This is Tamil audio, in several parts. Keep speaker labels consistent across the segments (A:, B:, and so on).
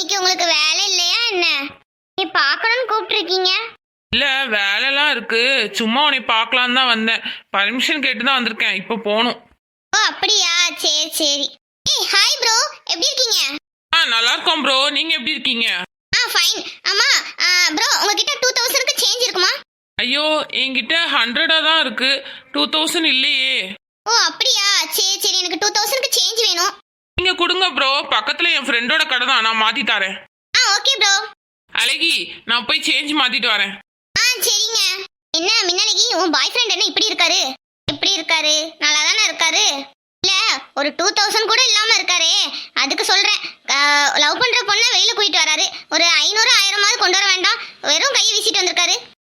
A: இன்னைக்கு உங்களுக்கு வேலை இல்லையா என்ன? நீ பார்க்கணும்னு கூப்பிட்டுருக்கீங்க?
B: இல்ல வேலைலாம் இருக்கு. சும்மா உன்னை பார்க்கலாம் தான் வந்தேன். பர்மிஷன் கேட்டு தான் வந்திருக்கேன். இப்போ போகணும்.
A: ஓ அப்படியா? சரி சரி. ஏய் ஹாய் ப்ரோ எப்படி இருக்கீங்க?
B: ஆ நல்லா இருக்கோம் ப்ரோ நீங்க எப்படி இருக்கீங்க?
A: ஆ ஃபைன் அம்மா ப்ரோ உங்ககிட்ட டூ தௌசண்ட்க்கு சேஞ்ச் இருக்குமா?
B: ஐயோ என்கிட்ட ஹண்ட்ரடா தான் இருக்கு. டூ தௌசண்ட் இல்லையே.
A: ஓ அப்படியா? சரி சரி. எனக்கு டூ தௌசண்ட்க்கு சேஞ்ச் வேணும்.
B: நீங்க கொடுங்க ப்ரோ பக்கத்துல என் ஃப்ரெண்டோட கடை தான். நான் மாத்தி தரேன்.
A: ஆ ஓகே ப்ரோ
B: அழகி நான் போய் சேஞ்ச் மாத்திட்டு வரேன்.
A: ஆ சரிங்க. என்ன மின்னலகி உன் பாய் ஃப்ரெண்ட் என்ன இப்படி இருக்காரு? எப்படி இருக்காரு? நல்லா தானே இருக்காரு? இல்ல ஒரு டூ தௌசண்ட் கூட இல்லாம இருக்காரே. அதுக்கு சொல்றேன். லவ் பண்ற பொண்ணை வெளியில கூட்டிட்டு வராரு. ஒரு ஐநூறு ஆயிரமாவது கொண்டு வர வேண்டாம். வெறும் கையை வீசிட்டு வந்திருக்காரு.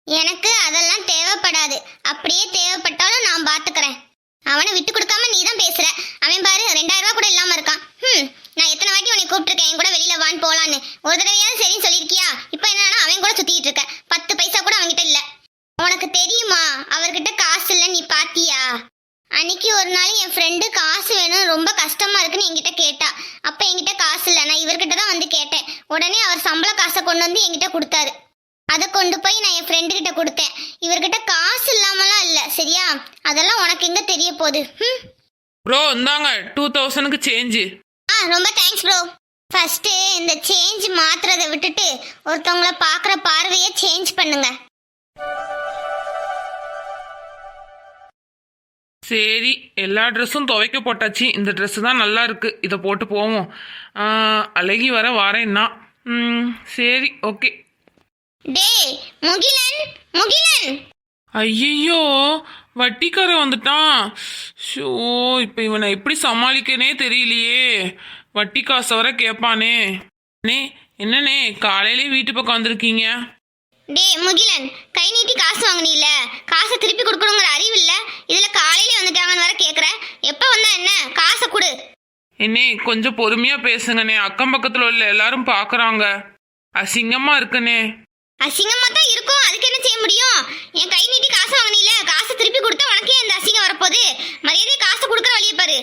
A: எனக்கு அதெல்லாம் தேவைப்படாது. அப்படியே தேவைப்பட்டாலும் நான் பாத்துக்கிறேன். அவனை விட்டு கொடுக்காம நீ தான் பேசுற அவன் பாரு ரெண்டாயிரம் ரூபாய் கூட இல்லாம நான் எத்தனை வாட்டி உன்னை கூப்பிட்டுருக்கேன்? என் கூட வெளியில வான் போலான்னு. ஒரு தடவையாவது சரின்னு சொல்லியிருக்கியா? இப்போ என்னன்னா அவன் கூட சுத்திட்டு இருக்க. பத்து பைசா கூட அவன்கிட்ட இல்ல. உனக்கு தெரியுமா? அவர்கிட்ட காசு இல்ல நீ பாத்தியா? அன்னைக்கு ஒரு நாள் என் ஃப்ரெண்டு காசு வேணும் ரொம்ப கஷ்டமா இருக்குன்னு என்கிட்ட கேட்டா. அப்ப என்கிட்ட காசு இல்ல. நான் இவர்கிட்ட தான் வந்து கேட்டேன். உடனே அவர் சம்பள காசை கொண்டு வந்து என்கிட்ட கொடுத்தாரு. அதை கொண்டு போய் நான் என் ஃப்ரெண்டு கிட்ட கொடுத்தேன். இவர்கிட்ட காசு இல்லாமலாம் இல்ல. சரியா? அதெல்லாம் உனக்கு எங்க தெரிய போகுது? ம்?
B: ப்ரோ இந்தாங்க. டூ தௌசண்ட்க்கு சேஞ்சு
A: ரொம்ப தேங்க்ஸ் ப்ரோ ஃபர்ஸ்ட் இந்த சேஞ்ச் மாத்துறதை விட்டுட்டு ஒருத்தவங்கள பார்க்குற பார்வையை சேஞ்ச் பண்ணுங்க.
B: சரி எல்லா ட்ரெஸ்ஸும் துவைக்க போட்டாச்சு. இந்த Dress தான் நல்லா இருக்கு. இதை போட்டு போவோம். அழகி வர வாரேன்னா சரி ஓகே
A: டேய் முகிலன் முகிலன்!
B: ஐயோ வட்டிக்காரன் வந்துட்டான். ஷோ இப்போ இவனை எப்படி சமாளிக்கனே தெரியலையே. வட்டி காசை வர கேட்பானே அண்ணே என்னண்ணே காலையிலே வீட்டு பக்கம் வந்திருக்கீங்க?
A: டேய் முகிலன் கை நீட்டி காசு வாங்குனீல காசை திருப்பி கொடுக்கணுங்கிற அறிவு இல்ல? இதுல காலையில வந்துட்டாங்கன்னு வர கேக்குற. எப்ப வந்தா என்ன? காசை கொடு.
B: என்னே கொஞ்சம் பொறுமையா பேசுங்கண்ணே. அக்கம் பக்கத்துல உள்ள எல்லாரும் பாக்குறாங்க. அசிங்கமா இருக்குண்ணே.
A: அசிங்கமா தான் இருக்கும். அதுக்கு என்ன செய்ய முடியும்? என் கை நீட்டி காசு வாங்குனீல காசை திருப்பி கொடுத்தா உனக்கே அந்த அசிங்கம் வரப்போகுது. மரியாதையை காசை கொடுக்குற வழியை பாரு.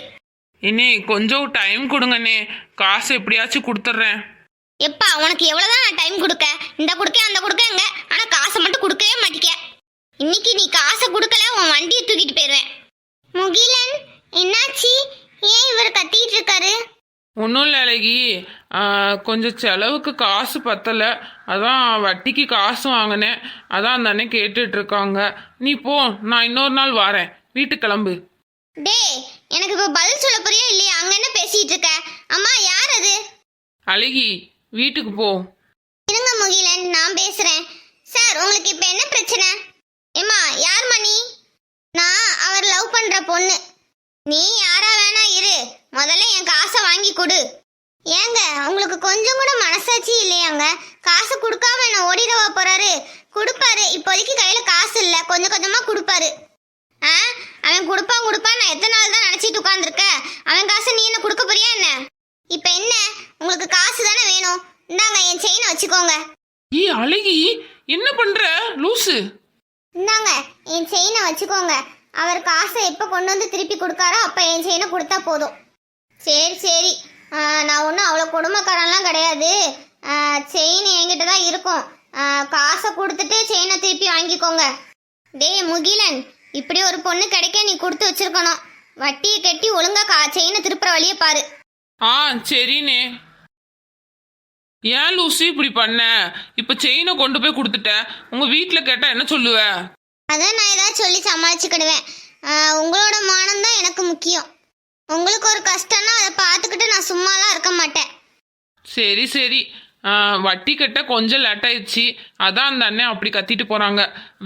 B: என்னே கொஞ்சம் டைம் கொடுங்கண்ணே காசு எப்படியாச்சும் கொடுத்துட்றேன்.
A: எப்பா உனக்கு எவ்வளவுதான் நான் டைம் கொடுக்க? இந்த கொடுக்க அந்த கொடுக்கங்க. ஆனா காசை மட்டும் கொடுக்கவே மாட்டிக்க. இன்னைக்கு நீ காசை கொடுக்கல உன் வண்டியை தூக்கிட்டு போயிடுவேன். முகிலன் என்னாச்சு ஏன் இவர் கத்திட்டு இருக்காரு
B: ஒன்றும் இல்லை அழகி கொஞ்சம் செலவுக்கு காசு பத்தலை. அதான் வட்டிக்கு காசு வாங்கினேன். அதான் அந்த அண்ணன் கேட்டுட்டு இருக்காங்க நீ போ நான் இன்னொரு நாள் வரேன். வீட்டுக்கு கிளம்பு.
A: டேய் எனக்கு இப்ப பதில் சொல்ல புரியா இல்லையா? அங்க என்ன பேசிட்டு இருக்க? அம்மா யார் அது?
B: அழகி வீட்டுக்கு போ.
A: இருங்க முகிலன் நான் பேசுறேன். சார் உங்களுக்கு இப்ப என்ன பிரச்சனை? ஏம்மா யார் மணி நான் அவர் லவ் பண்ற பொண்ணு. நீ முதல்ல என் காசை வாங்கி கொடு. ஏங்க உங்களுக்கு கொஞ்சம் கூட மனசாட்சி இல்லையாங்க? காசு கொடுக்காம என்ன ஓடிடவா போறாரு? கொடுப்பாரு. இப்போதைக்கு கையில காசு இல்ல. கொஞ்சம் கொஞ்சமா கொடுப்பாரு. ஆ? அவன் கொடுப்பான் கொடுப்பான் நான் எத்தனை நாள் தான் நினைச்சிட்டு உட்காந்துருக்கேன் அவன் காசை நீ என்ன கொடுக்க போறியா என்ன? இப்ப என்ன? உங்களுக்கு காசு தானே வேணும். இந்தாங்க என் செயினை வச்சுக்கோங்க.
B: ஈ அழகி என்ன பண்ற? லூசு.
A: இந்தாங்க என் செயினை வச்சுக்கோங்க. அவர் காசை எப்போ கொண்டு வந்து திருப்பி கொடுக்காரோ அப்போ என் செயினை கொடுத்தா போதும். சரி சரி. நான் ஒன்றும் அவ்வளோ குடும்பக்காரன்லாம் கிடையாது. செயின் என்கிட்ட தான் இருக்கும். காசை கொடுத்துட்டு செயினை திருப்பி வாங்கிக்கோங்க. டேய் முகிலன் இப்படி ஒரு பொண்ணு கிடைக்க நீ கொடுத்து வச்சிருக்கணும். வட்டியை கட்டி ஒழுங்கா கா செயினை திருப்புற வழியை பாரு.
B: ஆ சரிண்ணே. ஏன் லூசி இப்படி பண்ண? இப்போ செயினை கொண்டு போய் கொடுத்துட்டேன் உங்கள் வீட்டில் கேட்டால் என்ன சொல்லுவேன்
A: அதான் நான் ஏதாவது சொல்லி சமாளிச்சுக்கிடுவேன். உங்களோட மானம் தான் எனக்கு முக்கியம். உங்களுக்கு ஒரு கஷ்டம்னா அதை பார்த்துக்கிட்டு நான் சும்மாலாம் இருக்க மாட்டேன்.
B: சரி சரி. வட்டி கட்ட கொஞ்சம் லேட் ஆயிடுச்சு. அதான் அந்த அண்ணன் அப்படி கத்திட்டு போறாங்க.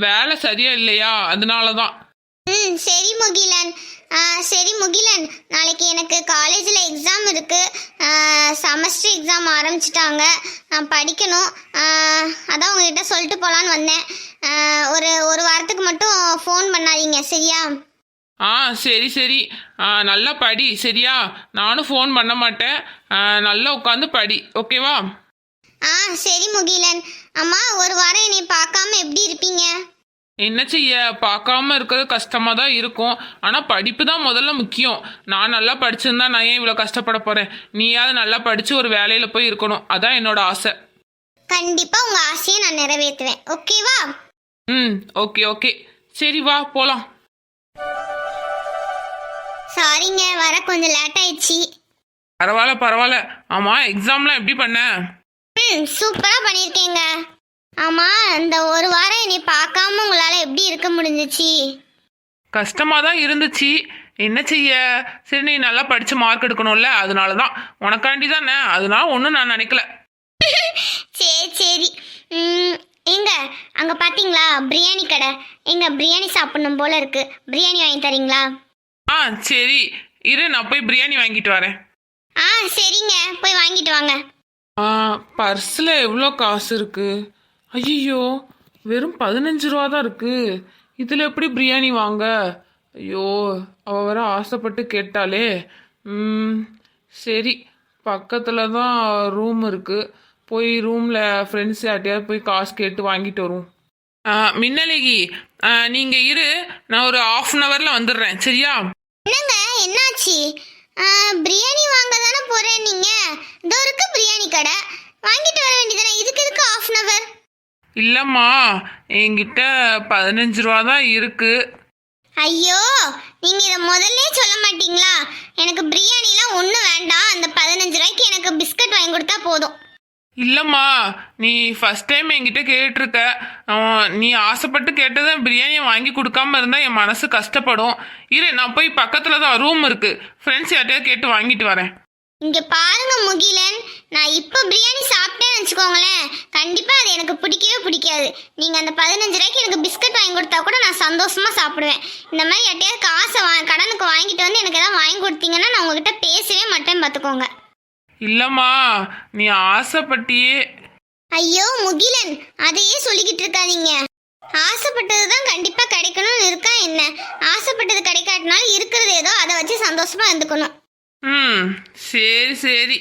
B: வேலை சரியா இல்லையா? அதனாலதான்.
A: ம் சரி முகிலன். சரி முகிலன். நாளைக்கு எனக்கு காலேஜில் எக்ஸாம் இருக்கு. செமஸ்டர் எக்ஸாம் ஆரம்பிச்சிட்டாங்க. நான் படிக்கணும். அதான் உங்ககிட்ட சொல்லிட்டு போகலான்னு வந்தேன். ஒரு ஒரு வாரத்துக்கு மட்டும் ஃபோன் பண்ணாதீங்க சரியா?
B: ஆ சரி சரி. ஆ, நல்லா படி சரியா? நானும் ஃபோன் பண்ண மாட்டேன். ஆ, நல்லா உட்காந்து படி ஓகேவா
A: ஆ சரி முகிலன். அம்மா ஒரு வாரம் என்னை பார்க்காம எப்படி இருப்பீங்க?
B: என்ன செய்ய? பார்க்காம இருக்கிறது கஷ்டமா தான் இருக்கும். ஆனா படிப்பு தான் முதல்ல முக்கியம். நான் நல்லா படிச்சிருந்தா நான் ஏன் இவ்வளவு கஷ்டப்பட போறேன்? நீயாவது நல்லா படிச்சு ஒரு வேலையில போய் இருக்கணும். அதான் என்னோட ஆசை.
A: கண்டிப்பா உங்க ஆசையை நான் நிறைவேற்றுவேன். ஓகேவா
B: ம் ஓகே ஓகே. சரி வா போலாம்.
A: சாரிங்க வர கொஞ்சம் லேட் ஆயிடுச்சு.
B: பரவாயில்ல பரவாயில்ல. ஆமா எக்ஸாம்லாம் எப்படி பண்ண?
A: ம் சூப்பரா பண்ணியிருக்கேங்க ஆமா இந்த ஒரு வாரம் என்னை பார்க்காம உங்களால எப்படி இருக்க முடிஞ்சிச்சு?
B: கஷ்டமா தான் இருந்துச்சு. என்ன செய்ய? சரி நீ நல்லா படிச்சு மார்க் எடுக்கணும்ல அதனால தான் உனக்காண்டி தானே அதனால ஒன்றும் நான் நினைக்கல.
A: சரி சரி. ம், எங்க? அங்க பாத்தீங்களா? பிரியாணி கடை. எங்க பிரியாணி சாப்பிடணும் போல இருக்கு. பிரியாணி வாங்கி தரீங்களா?
B: ஆ சரி. இரு நான் போய் பிரியாணி வாங்கிட்டு வரேன்.
A: ஆ சரிங்க. போய் வாங்கிட்டு வாங்க.
B: ஆ பர்ஸில் எவ்வளோ காசு இருக்கு? ஐயோ வெறும் பதினஞ்சு ரூபா தான் இருக்கு. இதில் எப்படி பிரியாணி வாங்க? ஐயோ அவ வர ஆசைப்பட்டு கேட்டாலே. ம் சரி. பக்கத்தில் தான் ரூம் இருக்கு. போய் ரூமில் ஃப்ரெண்ட்ஸ் யார்ட்டையாவது போய் காசு கேட்டு வாங்கிட்டு வருவோம். மின்னலகி ஆ, நீங்க இரு. நான் ஒரு ஆஃப் அன் ஹவர்ல வந்துடுறேன். சரியா?
A: என்னங்க என்னாச்சு? பிரியாணி வாங்க தானே போறேன் நீங்க. இதோ இருக்கு பிரியாணி கடை. வாங்கிட்டு வர வேண்டியதானே இதுக்கு எதுக்கு ஆஃப் அன் அவர்
B: இல்லைம்மா என்கிட்ட பதினஞ்சு ரூபா தான் இருக்கு.
A: ஐயோ நீங்க இதை முதல்ல சொல்ல மாட்டீங்களா? எனக்கு பிரியாணிலாம் ஒன்றும் வேண்டாம். அந்த பதினஞ்சு ரூபாய்க்கு எனக்கு பிஸ்கட் வாங்கி கொடுத்தா போதும்.
B: இல்லைம்மா நீ ஃபர்ஸ்ட் டைம் என்கிட்ட கேட்டிருக்க. நீ ஆசைப்பட்டு கேட்டதை பிரியாணியை வாங்கி கொடுக்காம இருந்தால் என் மனசு கஷ்டப்படும். இரு நான் போய் பக்கத்தில் தான் ரூம் இருக்கு. ஃப்ரெண்ட்ஸ் யார்ட்டையாவது கேட்டு வாங்கிட்டு வரேன்.
A: இங்க பாருங்க முகிலன். நான் இப்போ பிரியாணி சாப்பிட்டேன்னு வச்சுக்கோங்களேன். கண்டிப்பா அது எனக்கு பிடிக்கவே பிடிக்காது. நீங்க அந்த பதினஞ்சு ரூபாய்க்கு எனக்கு பிஸ்கட் வாங்கி கொடுத்தா கூட நான் சந்தோஷமா சாப்பிடுவேன். இந்த மாதிரி யார்ட்டையாவது காசை வா கடனுக்கு வாங்கிட்டு வந்து எனக்கு எதாவது வாங்கி கொடுத்தீங்கன்னா நான் உங்ககிட்ட பேசவே மாட்டேன் பார்த்துக்கோங்க.
B: இல்லைம்மா நீ ஆசைப்பட்டியே.
A: ஐயோ முகிலன் அதையே சொல்லிக்கிட்டு இருக்காதீங்க. ஆசைப்பட்டது தான் கண்டிப்பா கிடைக்கணும்னு இருக்கா என்ன? ஆசைப்பட்டது கிடைக்காட்டினாலும் இருக்கிறது ஏதோ அதை வச்சு சந்தோஷமா இருந்துக்கணும்.
B: ம் சரி சரி.